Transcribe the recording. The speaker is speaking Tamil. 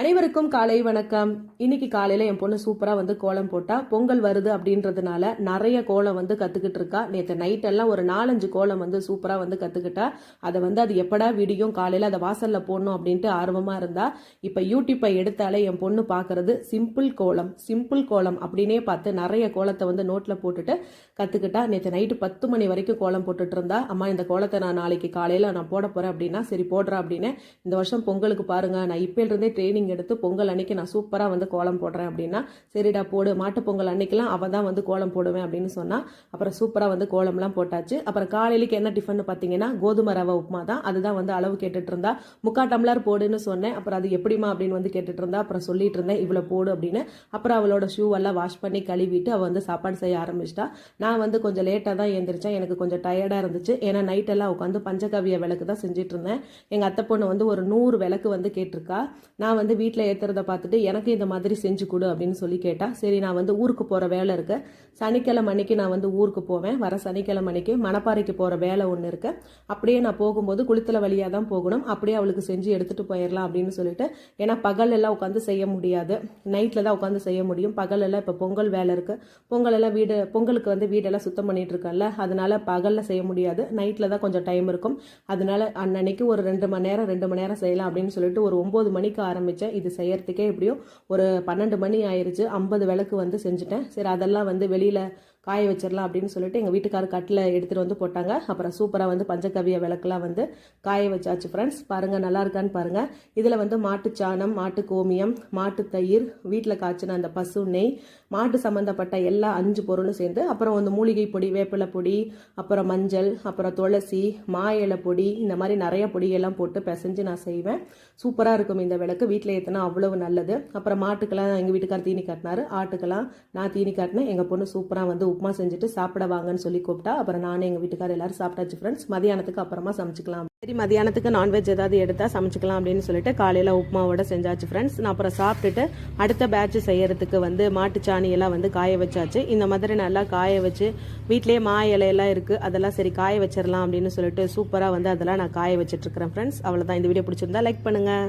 அனைவருக்கும் காலை வணக்கம். இன்னைக்கு காலையில என் பொண்ணு சூப்பரா வந்து கோலம் போட்டா பொங்கல் வருது அப்படின்றதுனால நிறைய கோலம் வந்து கத்துக்கிட்டு இருக்கா. நேற்று நைட் எல்லாம் ஒரு நாலஞ்சு கோலம் வந்து சூப்பரா வந்து கத்துக்கிட்டா. அதை வந்து அது எப்படா விடியும் காலையில அதை வாசல்ல போடணும் அப்படின்ட்டு ஆர்வமா இருந்தா இப்ப யூடியூப்பை எடுத்தாலே என் பொண்ணு பாக்குறது சிம்பிள் கோலம் சிம்பிள் கோலம் அப்படின்னே பார்த்து நிறைய கோலத்தை வந்து நோட்ல போட்டுட்டு கத்துக்கிட்டா. நேற்று நைட்டு பத்து மணி வரைக்கும் கோலம் போட்டுட்டு இருந்தா அம்மா இந்த கோலத்தை நான் நாளைக்கு காலையில நான் போட போறேன் அப்படின்னா சரி போடுறேன் அப்படின்னு இந்த வருஷம் பொங்கலுக்கு பாருங்க. நான் இப்ப இருந்தே ட்ரைனிங் எடுத்து பொங்கல் அன்னைக்கு நான் சூப்பராக வந்து கோலம் போடுறேன் அப்படின்னா சரிடா போடு மாட்டு பொங்கல் அன்னைக்கெல்லாம் அவள் தான் வந்து கோலம் போடுவேன் அப்படின்னு சொன்னால் அப்புறம் சூப்பராக வந்து கோலம்லாம் போட்டாச்சு. அப்புறம் காலையிலுக்கு என்ன டிஃபன் பார்த்தீங்கன்னா கோதுமை ரவை உப்புமா தான் அதுதான் வந்து அளவு கேட்டுட்டு இருந்தா முக்கா டம்ளர் போடுன்னு சொன்னேன். அப்புறம் அது எப்படிமா அப்படின்னு வந்து கேட்டுட்டு இருந்தா அப்புறம் சொல்லிட்டு இருந்தேன் இவ்வளோ போடு அப்படின்னு. அப்புறம் அவளோட ஷூ எல்லாம் வாஷ் பண்ணி கழுவிட்டு அவள் வந்து சாப்பாடு செய்ய ஆரம்பிச்சிட்டா. நான் வந்து கொஞ்சம் லேட்டாக தான் எழுந்திரிச்சேன் எனக்கு கொஞ்சம் டயர்டாக இருந்துச்சு. ஏன்னா நைட்டெல்லாம் உட்காந்து பஞ்சகவிய விளக்கு தான் செஞ்சுட்டு இருந்தேன். எங்கள் அத்தை பொண்ணு வந்து ஒரு நூறு விளக்கு வந்து கேட்டிருக்கா. நான் வந்து வீட்டில் ஏற்றுறத பார்த்துட்டு எனக்கு இந்த மாதிரி செஞ்சு கொடு அப்படின்னு சொல்லி கேட்டால் சரி நான் வந்து ஊருக்கு போகிற வேலை இருக்கு. சனிக்கிழமை அன்னைக்கு நான் வந்து ஊருக்கு போவேன். வர சனிக்கிழமை அன்னைக்கு மணப்பாறைக்கு போகிற வேலை ஒன்று இருக்கு. அப்படியே நான் போகும்போது குளித்தல வழியாக தான் போகணும். அப்படியே அவளுக்கு செஞ்சு எடுத்துகிட்டு போயிடலாம் அப்படின்னு சொல்லிட்டு ஏன்னா பகல் எல்லாம் உட்காந்து செய்ய முடியாது. நைட்டில் தான் உட்காந்து செய்ய முடியும். பகல் எல்லாம் இப்போ பொங்கல் வேலை இருக்கு. பொங்கல் எல்லாம் வீடு பொங்கலுக்கு வந்து வீடெல்லாம் சுத்தம் பண்ணிட்டு இருக்கல அதனால பகலில் செய்ய முடியாது. நைட்டில் தான் கொஞ்சம் டைம் இருக்கும். அதனால அன்னன்னைக்கு ஒரு ரெண்டு மணி நேரம் ரெண்டு மணி நேரம் செய்யலாம் அப்படின்னு சொல்லிட்டு ஒரு ஒம்பது மணிக்கு ஆரம்பித்தேன் இது செய்யறதுக்கே எப்படியும் ஒரு பன்னெண்டு மணி ஆயிடுச்சு ஐம்பது விளக்கு வந்து செஞ்சுட்டேன். சரி அதெல்லாம் வந்து வெளியில் காய வச்சிடலாம் அப்படின்னு சொல்லிட்டு எங்கள் வீட்டுக்கார கட்டில் எடுத்துகிட்டு வந்து போட்டாங்க. அப்புறம் சூப்பராக வந்து பஞ்சகவிய விளக்குலாம் வந்து காய வச்சாச்சு ஃப்ரெண்ட்ஸ் பாருங்கள் நல்லா இருக்கான்னு பாருங்கள் இதில் வந்து மாட்டு சாணம் மாட்டு கோமியம் மாட்டு தயிர் வீட்டில் காய்ச்சின அந்த பசு நெய் மாட்டு சம்மந்தப்பட்ட எல்லா அஞ்சு பொருளும் சேர்ந்து அப்புறம் வந்து மூலிகை பொடி வேப்பிலை பொடி அப்புறம் மஞ்சள் அப்புறம் துளசி மா இலை பொடி இந்த மாதிரி நிறைய பொடியெல்லாம் போட்டு பிசைஞ்சு நான் செய்வேன். சூப்பராக இருக்கும் இந்த விளக்கு. வீட்டில் ஏற்றினா அவ்வளவு நல்லது. அப்புறம் மாட்டுக்கெல்லாம் எங்கள் வீட்டுக்கார் தீனி காட்டினாரு. ஆட்டுக்கெல்லாம் நான் தீனி காட்டினேன். எங்கள் பொண்ணு சூப்பராக வந்து உப்புமா செஞ்சுட்டு சாப்பிட வாங்கன்னு சொல்லி கூப்பிட்டா அப்புறம் நானும் எங்கள் வீட்டுக்காரர் எல்லாரும் சாப்பிட்டாச்சு ஃப்ரெண்ட்ஸ் மதியானத்துக்கு அப்புறமா சமைச்சிக்கலாம். சரி மதியானத்துக்கு நான்வெஜ் ஏதாவது எடுத்தா சமைச்சிக்கலாம் அப்படின்னு சொல்லிட்டு காலையில் உப்புமாவோட செஞ்சாச்சு ஃப்ரெண்ட்ஸ் நான் அப்புறம் சாப்பிட்டுட்டு அடுத்த பேட்ச் செய்யறதுக்கு வந்து மாட்டுச்சாணி எல்லாம் வந்து காய வச்சாச்சு. இந்த மாதிரி நல்லா காய வச்சு வீட்லேயே மா இலையெல்லாம் இருக்குது அதெல்லாம் சரி காய வச்சிடலாம் அப்படின்னு சொல்லிட்டு சூப்பராக வந்து அதெல்லாம் நான் காய வச்சிட்டு இருக்கிறேன் ஃப்ரெண்ட்ஸ் அவ்வளோதான் இந்த வீடியோ பிடிச்சிருந்தா லைக் பண்ணுங்கள்